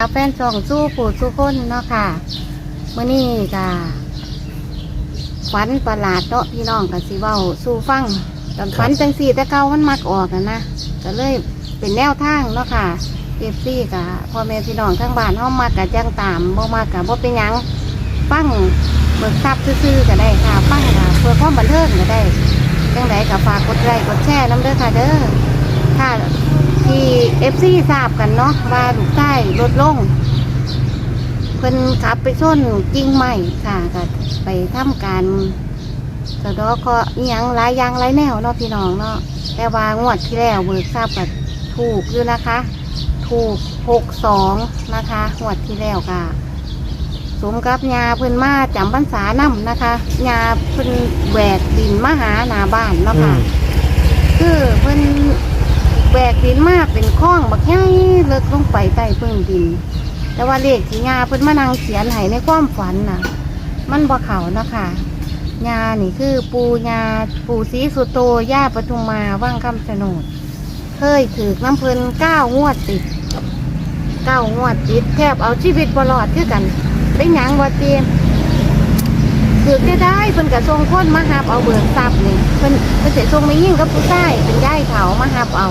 แฟนช่องสู้ผู้สู้คนเนาะค่ะเมื่อนี้ก็ฝันประหลาดเนาะพี่น้องกับสิเว้าสู้ฟังตอนฝันจังสี่แต่เก่ามันมักออกนะนะก็เลยเป็นแนวทางเนาะค่ะเอฟซีกับพ่อแม่พี่น้องทั้งบ้านห้องมากกับจังตามบ่มากกับบ่เป็นหยังฟังเบิกทรัพย์ซื่อๆก็ได้ค่ะฟังกับเพื่อความบันเทิงก็ได้จังไดกับฝากกดไลค์กดแชร์น้ำเด้อค่ะเด้อค่ะ ที่เอฟซีทราบกันเนาะว่าลูกใต้ลดลงเพิ่นขับไปชนกิ่งไม้ค่ะก็ไปทำการสะเดอก็อิหยังหลายอย่างหลายแนวเนาะพี่น้องเนาะแต่ว่างวดที่แล้วเบิกทราบกับถูกอยู่นะคะ ถูกหกสองนะคะงวดที่แล้วค่ะสมกับยาเพิ่นมาจำพรรษานำนะคะยาเพิ่นแหวกดินมาหาหนาบ้านเนาะค่ะคือเพิ่น แบกดินมาเป็นคลองบักใหญ่เลิกลงไปใต้พื้นดิน แต่ว่าเลขที่ยาเพิ่นมานั่งเขียนให้ในความฝันน่ะ มันบ่เขานะคะยานี่คือปูยาปูสีสุโตย่าปทุมมาว่างคำชะโนด เคยถือน้ำเพิ่นเก้างวดติดเก้างวดติด แทบเอาชีวิตบรอดคือกันได้หยังว่าเตรียมถือแค่ได้เพิ่นกระทรงคนมาหับเอาเบิกทรัพย์นี่เพิ่นเพิ่นเสียทรงไม่ยิ่งกับผู้ใต้เป็นย่ายเขามาหับเอา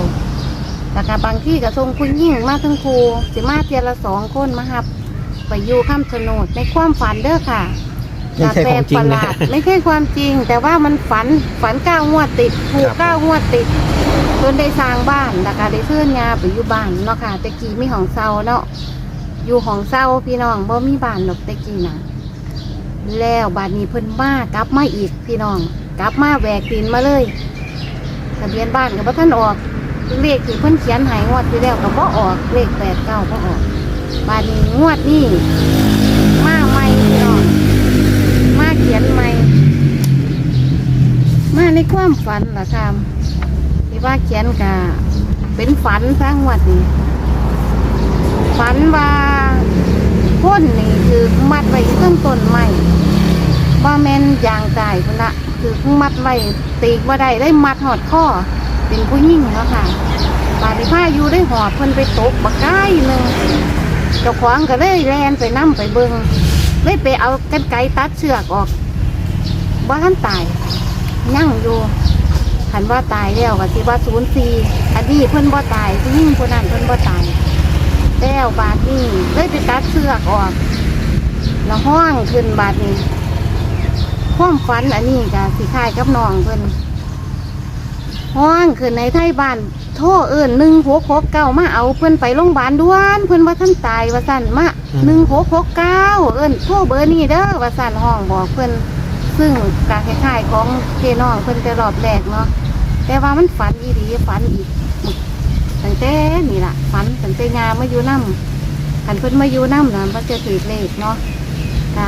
แต่ก็บางที่กระทรงคุณยิ่งมาทั้งครูสิมาเทียละสองคนมาหับ ไปอยู่ข้ามโฉนดในความฝันเด้อค่ะไม่ใช่ความจริงประหนะลาดไม่ใช่ความจริง แต่ว่ามันฝันฝันเก้างวดติดถูกครับ เก้างวดติดจนได้สร้างบ้านแล้วก็ได้เพื่อนยาไปอยู่บ้านเนาะค่ะแต่กี้มีของเซาเนาะอยู่ของเซาพี่น้องบ่มีบ้านหรอกแต่กี้นะแล้วบาดนี้เพิ่นมากลับมาอีกพี่น้อง กลับมาแหวกดินมาเลยทะเบียนบ้านกับพ่ท่านออก เลขที่เพิ่นเขียนใหายงวดที่แล้วกับพ่ออกเลขแปดเก้าพ่อออกบาดนี้งวดนี้มาใหม่พี่น้องมาเขียนใหม่ มาในความฝันเหรอครับที่ว่าเขียนกะเป็นฝันสร้างงวดนี้ฝันว่าพ้นนี่คือมัดไว้อยู่ต้นต้นไม้ว่าแม่นยางตายพุ่นละคือมัดไว้ตีกว่าได้ได้มัดหอดข้อ เป็นผู้หญิงเนาะค่ะบาดนีผ้าอยู่ได้หอบเพิ่นไปตกบักไก่หนึ่งเจ้าของก็เลยแลนไปนั่ไปเบิงเลยไปเอากันไกตัดเชือกออกว่าท่านตายยั่งอยู่หันว่าตายแล้วก็สิว่าศูนย์สี่อันนี้เพิ่นบ่ตายผู้หญิงคนนั้นเพิ่นบ่ตายแล้วบาดนี้เลยไปตัดเสือกออกแล้วห้องขึ้นบาดนี้ห้องฟันอันนี้ก็สีคายกับน้องเพิ่น ห้องขึ้นในไทยบ้านโทษเอิญหนึ่งหกหกเก้ามาเอาเพิ่นไปโรงพยาบาลด่วนเพิ่นว่าท่านตายว่าสั่นมาอืมหนึ่งหกหกเก้าเอิญโทษเบอร์นี้เด้อว่าสั่นห้องบอกเพิ่นซึ่งการคล้ายๆของเจน้องเพิ่นจะรอบแรกเนาะแต่ว่ามันฝันอีดีฝันอีกตั้งแต่นี่ล่ะฝันตั้งแต่ยามาอยู่น้ำขันเพิ่นมาอยู่น้ำนะมันจะถือเลขเนาะก็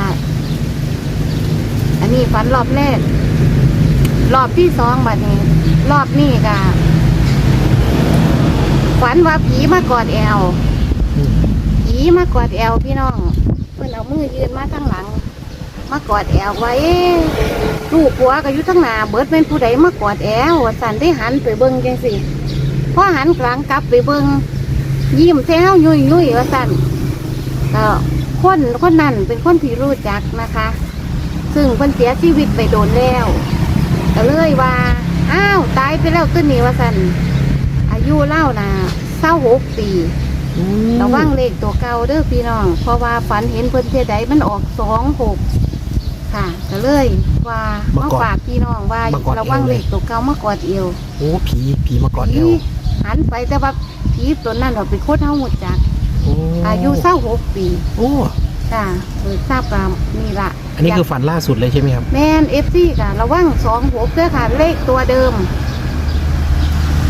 อันนี้ฝันรอบแรกรอบที่สองบัดนี้ รอบนี้ก็ฝันว่าผีมากอดแอวผีมากอดแอวพี่น้องเพิ่นเอามือยืนมาข้างหลัง มากอดแอวไว้ลูกหัวก็อยู่ทั้งหน้าเบิดเป็นผู้ใดมากอดแอวว่าสันได้หันไปเบิ่งจังสิพอหันกลางกลับไปเบิ่งยิ้มแซวยุยยุยว่าสันก็คนคนนั้นเป็นคนที่รู้จักนะคะ ซึ่งเพิ่นเสียชีวิตไปโดนแล้วก็เลยว่า อ้าวตายไปแล้วต้นนี้ว่าสันอายุเล่านะเศร้าหกปีอืมระวังเลขตัวเก่าเด้อพี่น้อง เพราะว่าฝันเห็นเพิ่นเทใดมันออกสองหกค่ะก็เลยว่ามาฝากพี่น้องว่าระวังเลขตัวเก่ามากอดเอวโอ้ผีผีมากอดเอผีวหันไปแต่ว่าผีตัวนั้นเราเป็นโคตรเท่าหมดจักโอ้อายุเศร้าหกปี โอ้ ค่ะโดยทราบกามนี่ละอันนี้คือฝันล่าสุดเลยใช่ไหมครับ แมนเอฟซีค่ะระวังสองหกเด้อค่ะ เลขตัวเดิม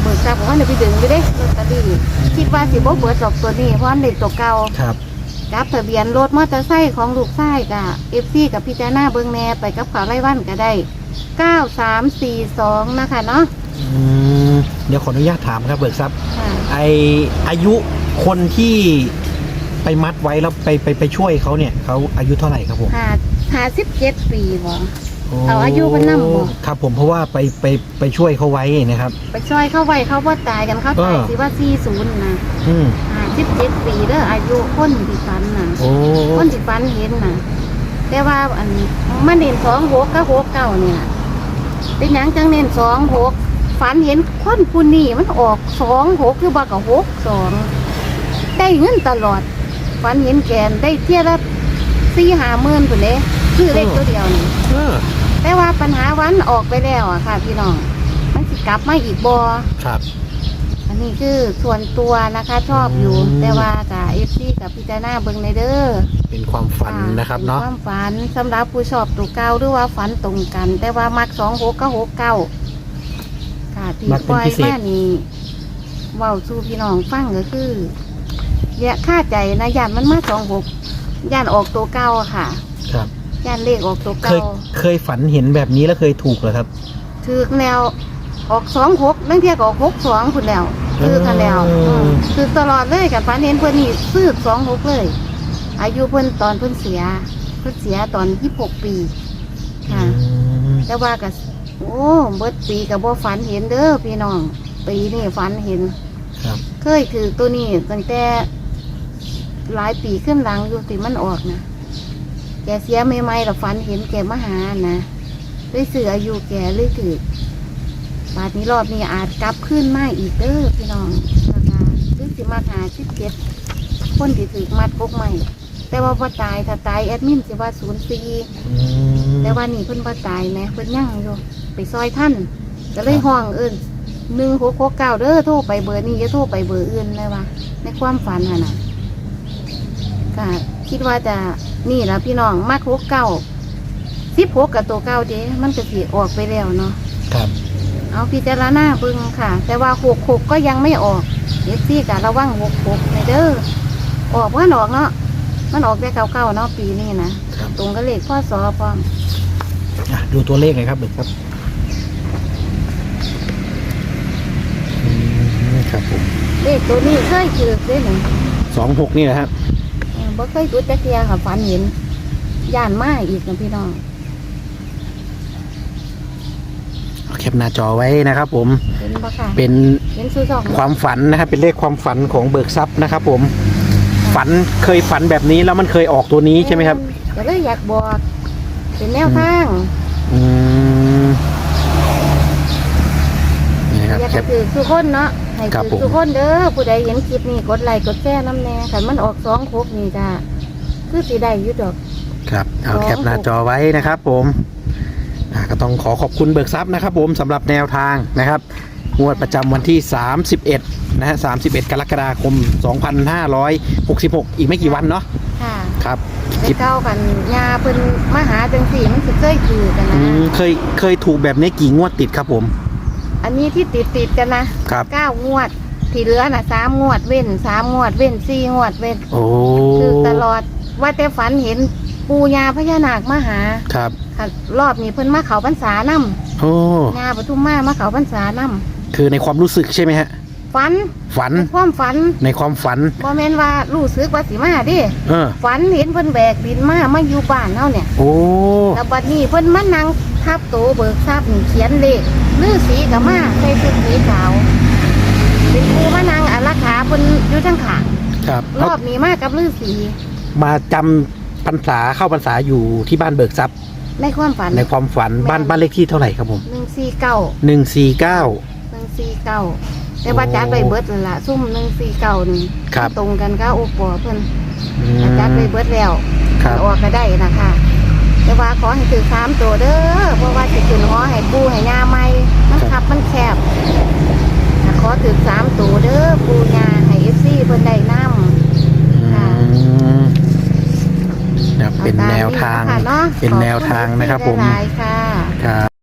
เบิกทราบว่าเดี๋ยวไปดึงไปเด้ลอตเตอรี่คิดว่าสิบ่เบิดดอกตัวนี้เพราะมันเลขตัวเก่าครับ กับทะเบียนรถมอเตอร์ไซค์ของลูกชายกับเอฟซีกับพิจารณาเบิงแหน่ไปกับข่าวไล่วันก็ได้เก้าสามสี่สองนะคะเนาะอืมเดี๋ยวขออนุญาตถามครับเบิกทรัพย์ ค่ะไออายุคนที่ ไปมัดไว้แล้วไปไปไปช่วยเขาเนี่ยเขาอายุเท่าไหร่ครับผมหาหาสิบเจ็ดปีบ่โอ้เอาอายุเพิ่นนำบ่ครับผมเพราะว่าไปไปไปช่วยเขาไว้นะครับ ไปช่วยเข้าไว้เขาว่าตายกันเขาตายเออสิว่าสี่ศูนย์นะอืมอ่าสิบเจ็ดปีเด้ออายุคนที่ฝันน่ะโอ้คนที่ฝันเห็นน่ะแต่ว่าอันมันเน้นสองหกกับหกเก้านี่ล่ะเป็นหยังจังเน้นสองหกฝันเห็นคนผู้นี้มันออกสองหกคือบ่กับหกสองได้เงินตลอด ฝันเห็นแกนได้เที่ยละสี่ห้าหมื่นพุ่นเด้คือเลขตัวเดียวนี่เออแต่ว่าปัญหาวันออกไปแล้วอะค่ะ พี่น้องมันสิกลับมาอีกบอครับ อันนี้คือส่วนตัวนะคะชอบอยู่ อืม แต่ว่ากับเอฟซีกับพิจารณาเบิ่งในเด้อเป็นความฝันนะครับเนาะป็ความฝันสำหรับผู้ชอบตัวเก่าหรือว่าฝันตรงกัน แต่ว่ามักสองหกก็หกเก้าค่ะที่มักปเป็นล่อยพิเศษ มานี่เว้าสู่พี่น้องฟังก็คือ อย่าค่าใจนะย่านมันมาสองหกย่านออกตัวเก่าอะค่ะครับ ย่านเลขออกตัวเคเก่ายเคยฝันเห็นแบบนี้แล้วเคยถูกเหรอครับถือแนวออกสองหกนั่งเทียก็ออกหกสองคุณแล้วซื้อกันแล้วอืมอืมคือตลอดเลยกับฟันเห็นเพื่อนนี่ซื้อสองหกเลย อายุเพื่อนตอนเพื่อนเสีย เพื่อนเสียตอนยี่หกปีค่ะ อืมแต่ว่ากับโอ้เบิดปีกับบ่ฝันเห็นเด้อพี่น้อง ปีนี่ฝันเห็น ครับ เคยถือตัวนี้ตั้งแต่หลายปีขึ้นหลังอยู่ที่มันออกนะแกเสียไม่ไม่เราฝันเห็นแกมาหานะด้วยสื่ออายุแกเลยถือบาดนี้รอบนี้อาจกลับขึ้นมาอีกเด้อพี่น้องนะคะหรือสิมาหาชิดเจ็ดคนที่ถือมัดกกใหม่ แต่ว่าพอตายถ้าตายแอดมินสิว่าศูนย์สี่อืมแต่ว่านี่เพิ่นบ่ตายแหมเพิ่นยั่งอยู่ไปซอยท่านก็เลยห้องเอิ้น หนึ่งหกหกเก้าเด้อโทรไปเบอร์นี้อย่าโทรไปเบอร์อื่นเลยว่าในความฝันน่ะนะก็คิดว่าจะนี่ละพี่น้องมากหกเก้าสิบหกกับตัวเก้าเด้มันก็สิออกไปแล้วเนาะครับ เอาพิจารณาเบิ่งค่ะ แต่ว่าหกหกก็ยังไม่ออกเอฟซีกะระวังหกหกในเด้อออกว่าออกเนาะมันออกได้เก้าเก้าเนาะปีนี้นะครับ ตรงกับเลขพ่อสอพร้อมอะดูตัวเลขหน่อยครับเด็กครับอืม ครับผมเลขตัวนี้เคยถือได้หนึ่งสองหกนี่นะครับเออบ่เคยดูจักเทียค่ะฝันเห็นย่านมาอีกนะพี่น้องเอาแคปหน้าจอไว้นะครับผมเห็นบ่ค่ะเป็นเห็นสู้สองความฝันนะครับเป็นเลขความฝันของเบิกทรัพย์นะครับผม ฝันเคยฝันแบบนี้แล้วมันเคยออกตัวนี้ใช่ไหมครับก็เลยอยากบอกเป็นแนวทางอืมนี่นะครับ อยาก แคให้ปถือทุกคนเนาะให้ครับถือผม ทุกคนเด้อผู้ใดเห็นคลิปนี้กดไลค์กดแชร์น้ำแน่คันมันออกสองคกนี่จ้าคือสีได้อยู่ดอก ครับเอาสองแคปหน้าจอไว้นะครับผมอ่าก็ต้องขอขอบคุณเบิกทรัพย์นะครับผมสำหรับแนวทางนะครับ งวดประจำวันที่ 31 นะฮะ 31 กรกฎาคม 2566 อีกไม่กี่วันเนาะค่ะครับคไปลิปเก้ากันยาเพิ่นมาหาจังสี่มันสิเคยถือกันอืนะมเคยเคยถูกแบบนี้กี่งวดติดครับผมอั นนี้ที่ติดติดๆกันนะครับ เก้างวด ที่เหลือน่ะสามงวดเว้นสามงวดเว้นสี่งวดเว้นโอ้คือตลอดว่าแต่ฝันเห็นปูยาพญานาคมาหาครับ ค่ะรอบนี้เพิ่นมาเขาพรรษานโอ้ำยาปทุมมามาเขาพรรษานคือในความรู้สึกใช่ไหมฮะำ ฝันฝัน ในความฝันในความฝัน บ่แม่นว่ารู้สึกว่าสิมาเดิเออ ฝันเห็นเพิ่นแบกดินมามาอยู่บ้านเฮาเนี่ยโอ้ แล้วบัดนี้เพิ่นมานั่งทับโตเบิกทราบนี่เขียนเลขฤาษีก็มาใส่ชุดสีขาวเป็นครูมานั่งอารักขาเพิ่นอยู่ทั้งขางครับรเขาอบนี้มากับฤาษีมาจำพรรษาเข้าพรรษาอยู่ที่บ้านเบิกทรัพย์ในความฝัน ในความฝันแม่นบ้านบ้านเลขที่เท่าไหร่ครับผม149หนึ่งสี่เก้าหนึ่งสี่เก้า แต่ว่าจัดไปเบิดแล้วล่ะซุ่มหนึ่งสี่เก้านี่ครับ ตรงกันก็โอปอเพิ่นจัดไปเบิดแล้วครับ ออกก็ได้นะคะ แต่ว่าขอให้ถือสามตัวเด้อเพราะว่าจะขึ้นหอให้ปูให้ยาไม่มันขับมันแคบถ้าขอถือสามตัวเด้อปูยาให้เอฟซีเพิ่นได้น้ค่ะ อืมนะครับำเป็นแนวทาง เอตมค่ะเนาะเป็นแนวทางนะครับผมขอณ FC หลายๆค่ะ ครับ